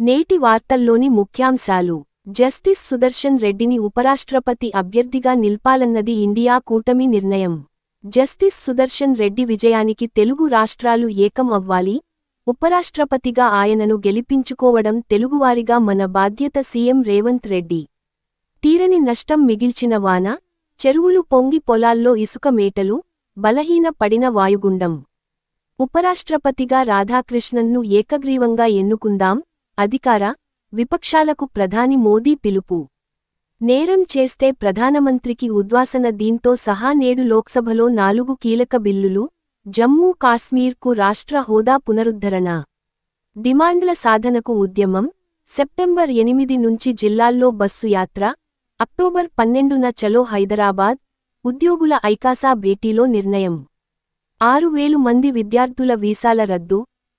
నేటి వార్తల్లోని ముఖ్యాంశాలు. జస్టిస్ సుదర్శన్ రెడ్డిని ఉపరాష్ట్రపతి అభ్యర్థిగా నిల్పాలన్నది ఇండియా కూటమి నిర్ణయం. జస్టిస్ సుదర్శన్ రెడ్డి విజయానికి తెలుగు రాష్ట్రాలు ఏకం అవ్వాలి. ఉపరాష్ట్రపతిగా ఆయనను గెలిపించుకోవడం తెలుగువారిగా మన బాధ్యత సీఎం రేవంత్ రెడ్డి. తీరని నష్టం మిగిల్చిన వాన చెరువులు పొంగి పొలాల్లో ఇసుక మేటలు బలహీన పడిన వాయుగుండం. ఉపరాష్ట్రపతిగా రాధాకృష్ణన్ను ఏకగ్రీవంగా ఎన్నుకుందాం. అధికార విపక్షాలకు ప్రధాని మోదీ పిలుపు. నేరం చేస్తే ప్రధానమంత్రికి ఉద్వాసన దీంతో సహా నేడు లోక్సభలో నాలుగు కీలక బిల్లులు జమ్మూ కాశ్మీర్కు రాష్ట్ర హోదా పునరుద్ధరణ. డిమాండ్ల సాధనకు ఉద్యమం సెప్టెంబర్ ఎనిమిది నుంచి జిల్లాల్లో బస్సు యాత్ర అక్టోబర్ పన్నెండున చలో హైదరాబాద్ ఉద్యోగుల ఐకాసా భేటీలో నిర్ణయం. ఆరు వేలు మంది విద్యార్థుల వీసాల రద్దు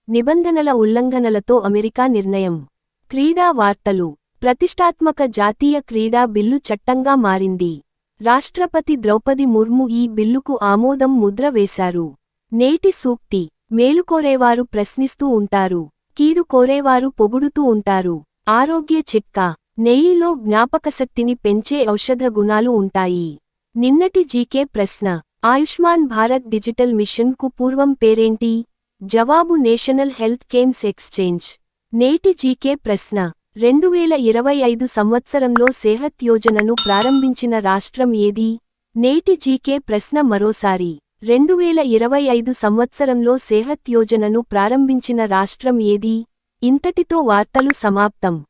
నిబంధనల ఉల్లంఘనలతో అమెరికా నిర్ణయం. క్రీడా వార్తలు. ప్రతిష్టాత్మక జాతీయ క్రీడా బిల్లు చట్టంగా మారింది. రాష్ట్రపతి ద్రౌపది ముర్ము ఈ బిల్లుకు ఆమోదం ముద్ర వేశారు. నేటి సూక్తి. మేలుకోరేవారు ప్రశ్నిస్తూ ఉంటారు. కీడు కోరేవారు పొగుడుతూ ఉంటారు. ఆరోగ్య చిట్కా. నెయ్యిలో జ్ఞాపకశక్తిని పెంచే ఔషధ గుణాలు ఉంటాయి. నిన్నటి జీకే ప్రశ్న. ఆయుష్మాన్ భారత్ డిజిటల్ మిషన్కు పూర్వం పేరేంటి? జవాబు నేషనల్ హెల్త్ కేమ్స్ ఎక్స్చేంజ్. నేటి జీకే ప్రశ్న. రెండు వేల ఇరవై ఐదు సంవత్సరంలో సేహత్ యోజనను ప్రారంభించిన రాష్ట్రం ఏది? నేటి జీకే ప్రశ్న మరోసారి. రెండు వేల ఇరవై ఐదు సంవత్సరంలో సేహత్ యోజనను ప్రారంభించిన రాష్ట్రం ఏది? ఇంతటితో వార్తలు సమాప్తం.